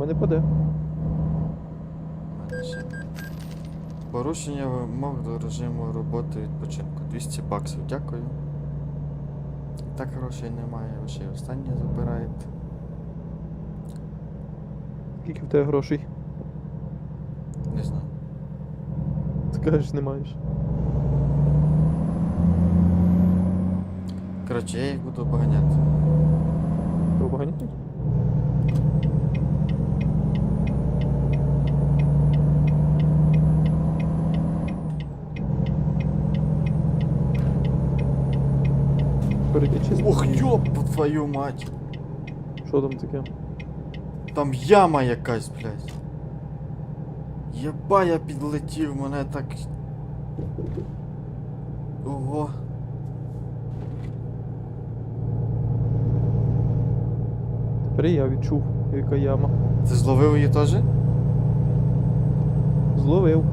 мене паде. Порушення вимог до режиму роботи відпочинку. 200 баксів, дякую. Так грошей немає, ви ще й останнє забираєте. Скільки в тебе грошей? Не знаю. Ти кажеш, не маєш. Коротше, я їх буду обганяти. Ти обганяєш? Перетічи. Ох, ёб твою мать! Що там таке? Там яма якась, блядь. Єба я підлетів, мене так. Ого. Тепер я відчув, яка яма. Ти зловив її теж? Зловив.